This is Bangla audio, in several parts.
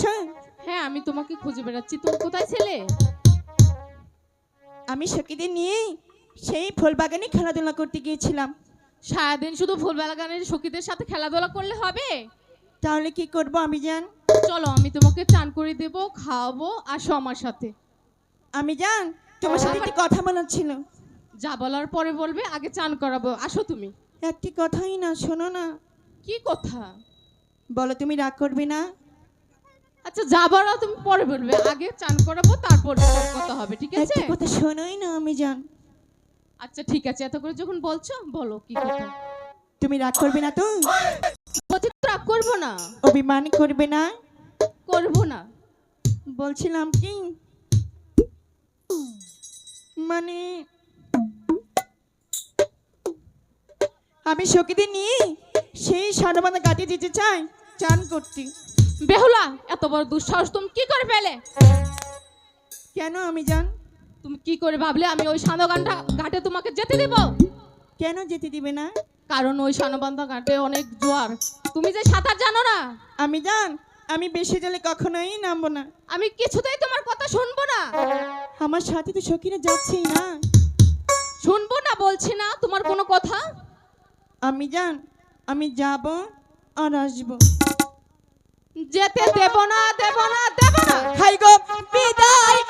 তুমি হ্যাঁ আমি তোমাকে খুঁজে বেড়াচ্ছি। তুমি কোথায় ছিলে? আমি সখীদের নিয়ে সেই ফুল বাগানে খেলাধুলা করতে গিয়েছিলাম। সারাদিন শুধু ফুল বাগানের সখীদের সাথে খেলাধুলা করলে হবে? তাহলে কি করব আমি জান? চলো আমি তোমাকে চান করে দেবো খাওয়াবো আসো আমার সাথে। আমি জান তোমার সাথে একটি কথা বলার ছিল। যা বলার পরে বলবে আগে চান করাবো। আসো তুমি। একটি কথাই না শোনো না। কি কথা? বলো তুমি রাগ করবে না? আচ্ছা যা বলার তুমি পরে বলবে। আগে চান করাবো তারপর কথা হবে ঠিক আছে? কথা শোনোই না আমি জান। আচ্ছা ঠিক আছে। এত করে যখন বলছো বলো কি কথা। তুমি রাগ করবে না তো? বলছি তো রাগ করব না। অভিমান করবে না? করব না। বলছিলাম কি? মানে আমি সখীদের নিয়ে সেই সারবান্ধা গাতে যেতে চাই চান করতে। বেহুলা এত বড় দুঃসাহস তুমি কি করে পেলে কেন আমি জান? তুমি কি করে ভাবলে আমি ওই সানবান্ধা ঘাটে তোমাকে যেতে দেব? কেন যেতে দিবে না? কারণ ওই সানবান্ধা ঘাটে অনেক জোয়ার। তুমি যে সাঁতার জানো না? আমি জান আমি বেশি জলে কখনোই নামবো না। আমি কিছুতেই তোমার কথা শুনব না। আমার সাথে তো সখীরা যাচ্ছেই না। শুনব না বলছি না তোমার কোনো কথা? আমি জান আমি যাব আর আসব। যেতে দেব না দেব না দেব না। হাই গো বিদায়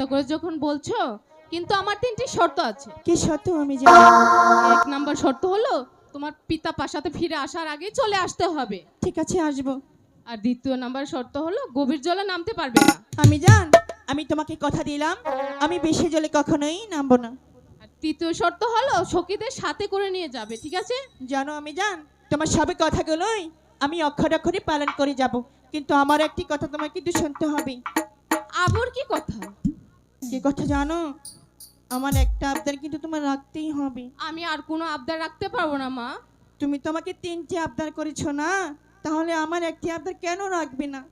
এত করে যখন বলছো কিন্তু আমার তিনটি শর্ত আছে। কি সত্য আমি জানি? এক নাম্বার শর্ত হলো তোমার পিতা পাশাতে ফিরে আসার আগেই চলে আসতে হবে। ঠিক আছে আসব। আর দ্বিতীয় নাম্বার শর্ত হলো গভীর জলে নামতে পারবে না। আমি জান আমি তোমাকে কথা দিলাম আমি বেশি জলে কখনোই নামবো না। আর তৃতীয় শর্ত হলো সখীদের সাথে করে নিয়ে যাবে ঠিক আছে? জানো আমি জান তোমার সবে কথাগুলোই আমি অক্ষর অক্ষরে পালন করে যাব কিন্তু আমার একটি কথা তোমাকে কিন্তু শুনতে হবে। আবার কি কথা? কি কথা জানো? আমার একটা আবদার কিন্তু তোমার রাখতেই হবে। আমি আর কোনো আবদার রাখতে পারব না মা। তুমি তোমাকে তিনটি আবদার করেছ না? তাহলে আমার একটি আবদার কেন রাখবে না?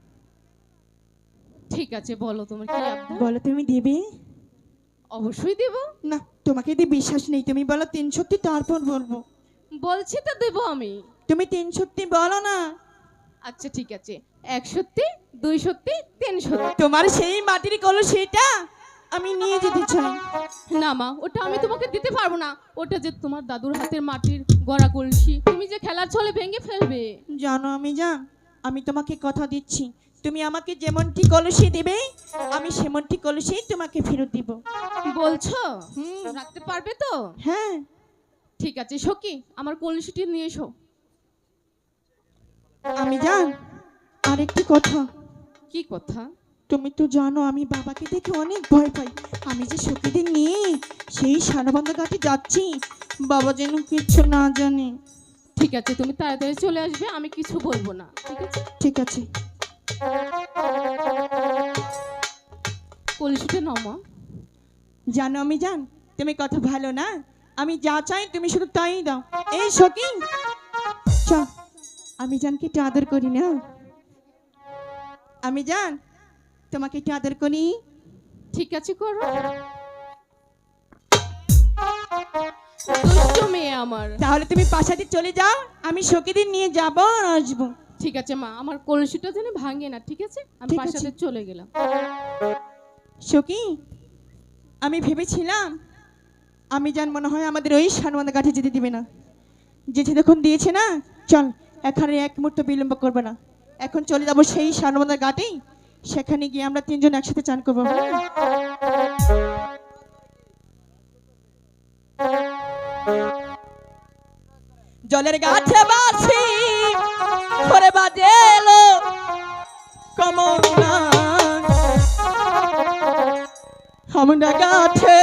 ঠিক আছে বলো তোমার কি আবদার? বলো তুমি দিবে? অবশ্যই দেব। না তোমাকে দিয়ে বিশ্বাস নেই। তুমি বলো তিন সত্যি তারপর বলব। বলছি তো দেব আমি। তুমি তিন সত্যি বলো না। আচ্ছা ঠিক আছে। এক সত্যি দুই সত্যি তিন সত্যি। তোমার সেই মাটির কলসিটা আমি নিয়ে যেতে চাই। না মা ওটা আমি তোমাকে দিতে পারব না। ওটা যে তোমার দাদুর হাতের মাটির গড়া কলসি। তুমি যে খেলার ছলে ভেঙে ফেলবে। জানো আমি জান আমি তোমাকে কথা দিচ্ছি। তুমি আমাকে যেমনটি কলসি দেবে আমি সেমনটি কলসি তোমাকে ফেরত দিব। বলছো? হুম। রাখতে পারবে তো? হ্যাঁ। ঠিক আছে সখি আমার কলসিটি নিয়ে এসো। আমি জান আরেকটি কথা। কি কথা? তুমি তো জানো আমি বাবাকে দেখে অনেক ভয় পাই। আমি যে সখীদের নিয়ে সেই সানবন্ধ ঘাটে যাচ্ছি বাবা যেন কিছু না জানে। ঠিক আছে তুমি তাড়াতাড়ি চলে আসবে আমি কিছু বলব না ঠিক আছে? ঠিক আছে। কলসিটা নাও মা। জানো আমি জান তুমি কথা ভালো না? আমি যা চাই তুমি শুধু তাই দাও। এই সখী! চ আমি জানকে একটু আদর করি না। আমি জান তোমাকে একটু আদর করি। ঠিক আছে করো। দুষ্ট মেয়ে আমার। তাহলে তুমি পাশাতে চলে যাও আমি সখীদের নিয়ে যাব আর আসব। ঠিক আছে মা। আমার কলসিটা যেন ভাঙে না ঠিক আছে? আমি ঠিক আছে। পাশাতে চলে গেলাম। সখী আমি ভেবেছিলাম আমি জান মনে হয় আমাদের ওই সানবন্ধ ঘাটে যেতে দিবে না। যেতে যখন দিয়েছে না চল এখানে এক মুহূর্ত বিলম্ব করবে না। এখন চলে যাব সেই সানবন্ধ ঘাটেই। সেখানে গিয়ে আমরা তিনজন একসাথে চান করব? জলের গাছে বাসি করে বাজে এলো আমরা গাছে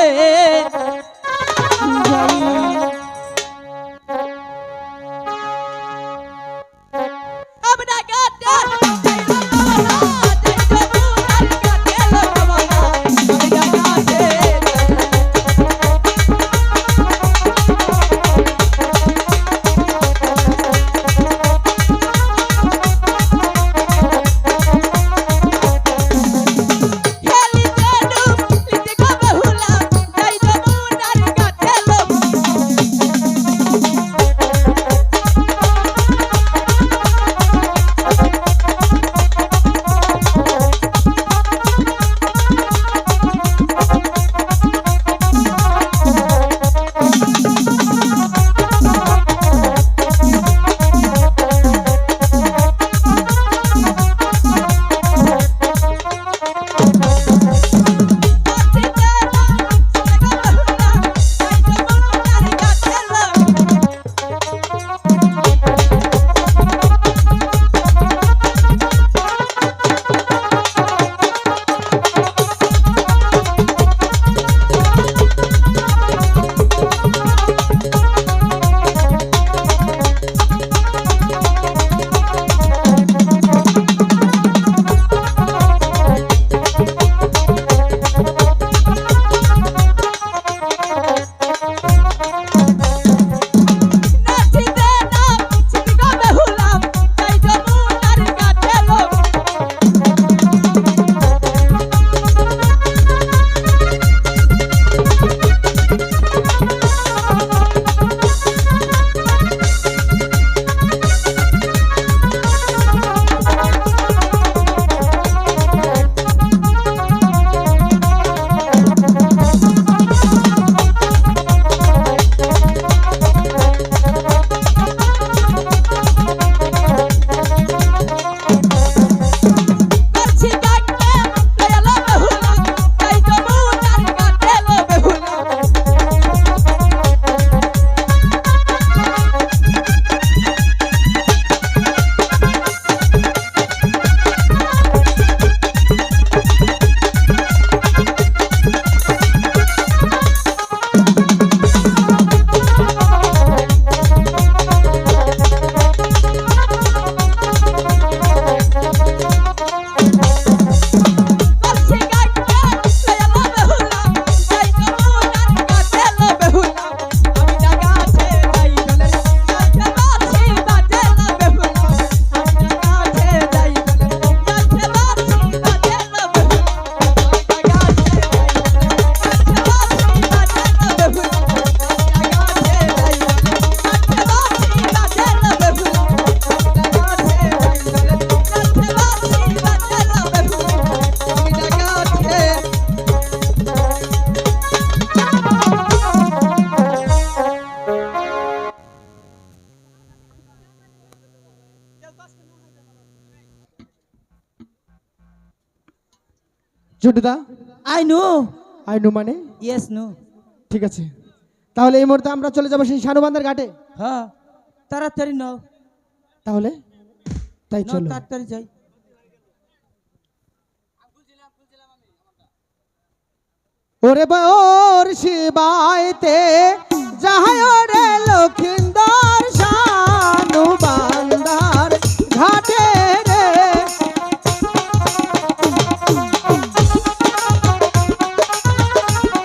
ঝুটুদা আই নো আই নো মানে ইয়েস নো ঠিক আছে। তাহলে এই মুহূর্তে আমরা চলে যাব সেই ঘাটে। হ্যাঁ তাড়াতাড়ি নাও। তাহলে? তাই চলো। তাড়াতাড়ি যাই। ওরে বর শিবাইতে যাহায় রে লক্ষ্মী